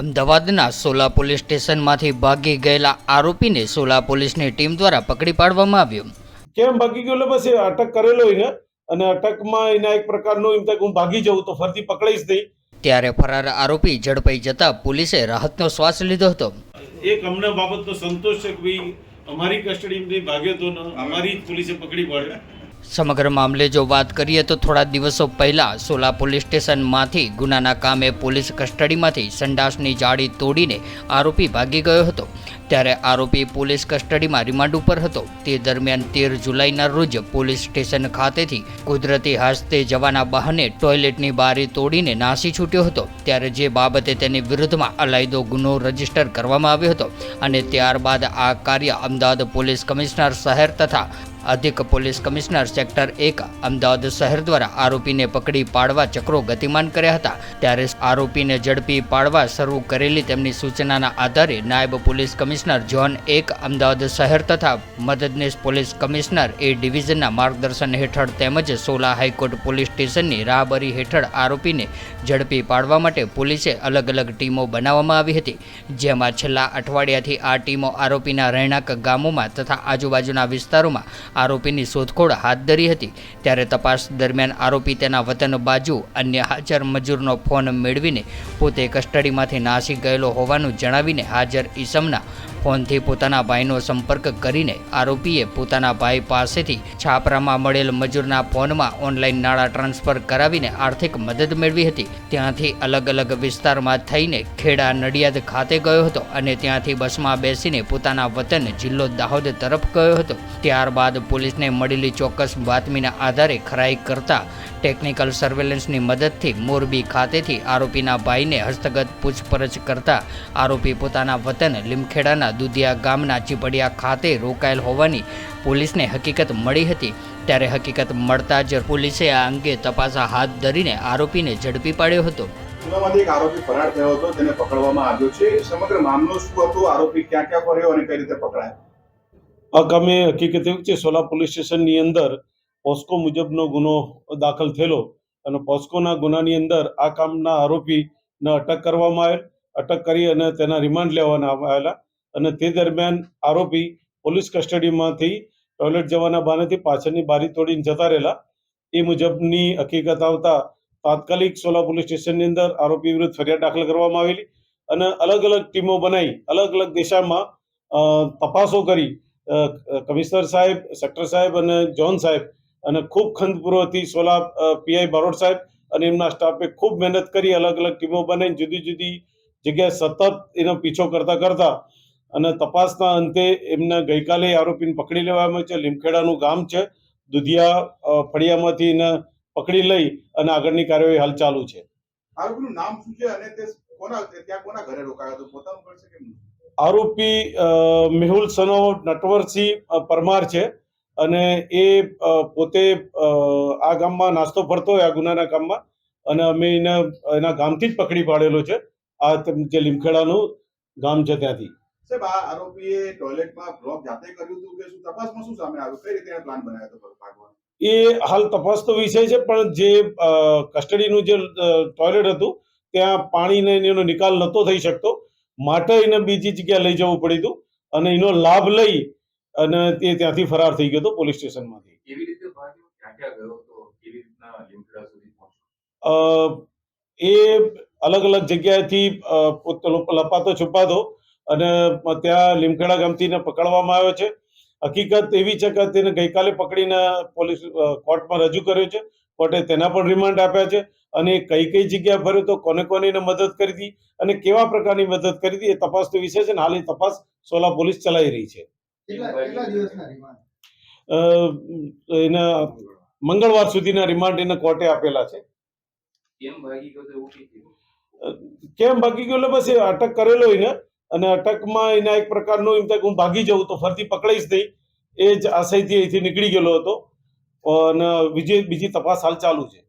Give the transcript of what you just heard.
અમદાવાદના સોલા પોલીસ સ્ટેશનમાંથી ભાગી ગયેલા આરોપીને સોલા પોલીસની ટીમ દ્વારા પકડી પાડવામાં આવ્યો. કેમ ભાગી ગયો? એટલે બસ એ અટક કરેલો એને અને અટકમાં એના એક પ્રકારનું એમ થાય હું ભાગી જાઉં તો ફરતી પકડાઈશ નહીં. ત્યારે ફરાર આરોપી ઝડપાઈ જતા પોલીસે રાહતનો શ્વાસ લીધો હતો. એક અમને બાબતનો સંતોષ છે કે ભાઈ અમારી કસ્ટડીમાંથી ભાગ્યો તો ને અમારી પોલીસે પકડી પાડ્યો. સમગ્ર મામલે જો વાત કરીએ તો થોડા દિવસો પહેલા સોલા પોલીસ સ્ટેશનમાંથી ગુનાના કામે પોલીસ કસ્ટડીમાંથી સંડાસની જાળી તોડીને આરોપી ભાગી ગયો હતો. ત્યારે આરોપી પોલીસ કસ્ટડીમાં રિમાન્ડ ઉપર હતો. તે દરમિયાન તેર જુલાઈના રોજ પોલીસ સ્ટેશન ખાતેથી કુદરતી હાસ્તે જવાના બહાને ટોયલેટની બારી તોડીને નાસી છૂટ્યો હતો. ત્યારે જે બાબતે તેની વિરુદ્ધમાં અલાયદો ગુનો રજિસ્ટર કરવામાં આવ્યો હતો અને ત્યારબાદ આ કાર્ય અમદાવાદ પોલીસ કમિશનર શહેર તથા અધિક પોલીસ કમિશનર સેક્ટર એક અમદાવાદ શહેર દ્વારા આરોપીને પકડી પાડવા ચક્રો ગતિમાન કર્યા હતા. ત્યારે આરોપીને ઝડપી પાડવા શરૂ કરેલી તેમની સૂચનાના આધારે નાયબ પોલીસ કમિશનર જોન એક અમદાવાદ શહેર તથા મદદનીશ પોલીસ કમિશનર એ ડિવિઝનના માર્ગદર્શન હેઠળ તેમજ સોલા હાઈકોર્ટ પોલીસ સ્ટેશનની રાહબરી હેઠળ આરોપીને ઝડપી પાડવા માટે પોલીસે અલગ અલગ ટીમો બનાવવામાં આવી હતી. જેમાં છેલ્લા અઠવાડિયાથી આ ટીમો આરોપીના રહેણાંક ગામોમાં તથા આજુબાજુના વિસ્તારોમાં આરોપીની શોધખોળ હાથ ધરી હતી. ત્યારે તપાસ દરમિયાન આરોપી તેના વતન બાજુ અન્ય હાજર મજૂરનો ફોન મેળવીને પોતે કસ્ટડીમાંથી નાસી ગયેલો હોવાનું જણાવીને હાજર ઈસમના ફોનથી પોતાના ભાઈનો સંપર્ક કરીને આરોપીએ પોતાના ભાઈ પાસેથી છાપરામાં મળેલ મજૂરના ફોનમાં ઓનલાઈન નાણાં ટ્રાન્સફર કરાવીને આર્થિક મદદ મેળવી હતી. ત્યાંથી અલગ અલગ વિસ્તારમાં થઈને ખેડા નડિયાદ ખાતે ગયો હતો અને ત્યાંથી બસમાં બેસીને પોતાના વતન જિલ્લો દાહોદ તરફ ગયો હતો. ત્યારબાદ પોલીસને મળેલી ચોક્કસ બાતમીના આધારે ખરાઈ કરતા ટેકનિકલ સર્વેલન્સની મદદથી મોરબી ખાતેથી આરોપીના ભાઈને હસ્તગત પૂછપરછ કરતા આરોપી પોતાના વતન લીમખેડાના દુધિયા ગામના ચીપડિયા ખાતે રોકાયેલ હોવાની પોલીસને હકીકત મળી હતી. ત્યારે હકીકત મળતા જ પોલીસે આ અંગે તપાસ હાથ ધરીને આરોપીને ઝડપી પાડ્યો હતો. એક આરોપી ફરાર થયો હતો, તેને પકડવામાં આવ્યો છે. સમગ્ર મામલો શું હતો? આરોપી ક્યાં ક્યાં ફર્યો અને કઈ રીતે પકડાયો? આ કામે હકીકત એવું છે, સોલા પોલીસ સ્ટેશનની અંદર પોસ્કો મુજબનો ગુનો દાખલ થયેલો અને પોસ્કોના ગુનાની અંદર આ કામના આરોપીને અટક કરવામાં આવેલ, અટક કરી અને તેના રિમાન્ડ લેવાના આવેલા અને તે દરમિયાન આરોપી પોલીસ કસ્ટડીમાંથી ટોયલેટ જવાના બહાનેથી પાછળની બારી તોડીને જતા રહેલા. એ મુજબની હકીકત આવતા તાત્કાલિક સોલા પોલીસ સ્ટેશનની અંદર આરોપી વિરુદ્ધ ફરિયાદ દાખલ કરવામાં આવેલી અને અલગ અલગ ટીમો બનાવી, અલગ અલગ દિશામાં તપાસો કરી કમિશનર સાહેબ, સેક્ટર સાહેબ અને જોન સાહેબ અને ખૂબ ખંતપૂર્વકથી સોલા પીઆઈ બારોટ સાહેબ અને એમના સ્ટાફે ખૂબ મહેનત કરી, અલગ અલગ ટીમો બનાવી જુદી જુદી જગ્યાએ સતત એનો પીછો કરતા કરતા અને તપાસના અંતે એમને ગઈકાલે આરોપીને પકડી લેવામાં છે. લીમખેડાનું ગામ છે. દુધિયા ફળિયામાંથી એને પકડી લઈ અને આગળની કાર્યવાહી હાલ ચાલુ છે. આરોપીનું નામ શું છે અને તે કોના ત્યાં કોના ઘરે રોકાયો હતો? પોતાનું ઘર છે કે? આરોપી મેહુલ સનો નટવરસિંહ પરમાર છે. અને એ પોતે આ ગામમાં નાસ્તો ફરતો હોય આ ગુનાના ગામમાં. અને અમે એને એના ગામથી જ પકડી પાડેલો છે. આ જે લીમખેડાનું ગામ છે ત્યાંથી. સાહેબ આ આરોપીએ ટોયલેટમાં બ્લોક જાતે કર્યું હતું કે શું તપાસમાં શું સામે આવ્યું? કઈ રીતે પ્લાન બનાવ્યો હતો ભાગવાનો એ હાલ તપાસનો વિષય છે પણ જે કસ્ટડીનું જે ટોયલેટ હતું ત્યાં પાણીને એનો નિકાલ નહોતો થઈ શકતો. માટે એને બીજી જગ્યાએ લઈ જવું પડ્યું હતું અને એનો લાભ લઈ અને તે ત્યાંથી ફરાર થઈ ગયો હતો પોલીસ સ્ટેશનમાંથી. કેવી રીતે ગયો રીતના સુધી એ અલગ અલગ જગ્યાએથી લપાતો છુપાતો અને ત્યાં લીમખેડા ગામથી પકડવામાં આવ્યો છે. હકીકત એવી છે કે તેને ગઈકાલે પકડીને પોલીસ કોર્ટમાં રજૂ કર્યો છે. કોર્ટે તેના પણ રિમાન્ડ આપ્યા છે અને કઈ કઈ જગ્યાએ ફર્યો તો કોને કોને એને મદદ કરી હતી અને કેવા પ્રકારની મદદ કરી હતી એ તપાસનો વિષય છે ને હાલ એ તપાસ સોલા પોલીસ ચલાવી રહી છે. કેટલા કેટલા દિવસના રિમાન્ડ અ, એના મંગળવાર સુધીના રિમાન્ડ એને કોર્ટે આપેલા છે. કેમ ભાગી ગયો તો એટલે બસ એ અટક કરેલો એને અને અટકમાં એના એક પ્રકારનું એમ થાય કે હું ભાગી જાઉં તો ફરતી પકડાઈશ નહીં. એ જ આશયથી અહીંથી નીકળી ગયેલો હતો. બીજી બીજી તપાસ હાલ ચાલુ છે.